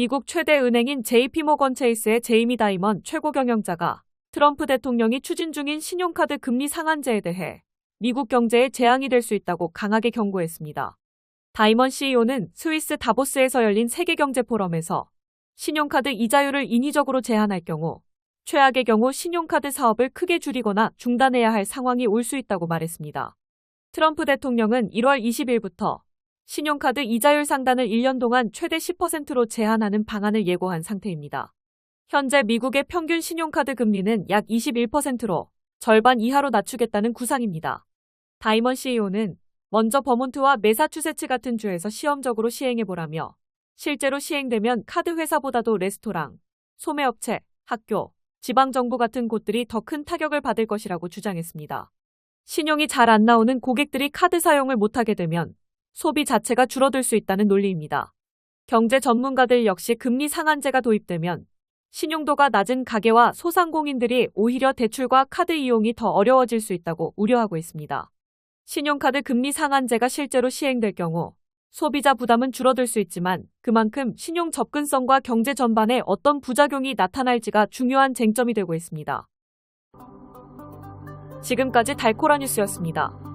미국 최대 은행인 JP모건 체이스의 제이미 다이먼 최고 경영자가 트럼프 대통령이 추진 중인 신용카드 금리 상한제에 대해 미국 경제에 재앙이 될 수 있다고 강하게 경고했습니다. 다이먼 CEO는 스위스 다보스에서 열린 세계경제 포럼에서 신용카드 이자율을 인위적으로 제한할 경우 최악의 경우 신용카드 사업을 크게 줄이거나 중단해야 할 상황이 올 수 있다고 말했습니다. 트럼프 대통령은 1월 20일부터 신용카드 이자율 상단을 1년 동안 최대 10%로 제한하는 방안을 예고한 상태입니다. 현재 미국의 평균 신용카드 금리는 약 21%로 절반 이하로 낮추겠다는 구상입니다. 다이먼 CEO는 먼저 버몬트와 메사추세츠 같은 주에서 시험적으로 시행해보라며 실제로 시행되면 카드 회사보다도 레스토랑, 소매업체, 학교, 지방정부 같은 곳들이 더 큰 타격을 받을 것이라고 주장했습니다. 신용이 잘 안 나오는 고객들이 카드 사용을 못하게 되면 소비 자체가 줄어들 수 있다는 논리입니다. 경제 전문가들 역시 금리 상한제가 도입되면 신용도가 낮은 가계와 소상공인들이 오히려 대출과 카드 이용이 더 어려워질 수 있다고 우려하고 있습니다. 신용카드 금리 상한제가 실제로 시행될 경우 소비자 부담은 줄어들 수 있지만 그만큼 신용 접근성과 경제 전반에 어떤 부작용이 나타날지가 중요한 쟁점이 되고 있습니다. 지금까지 달코라 뉴스였습니다.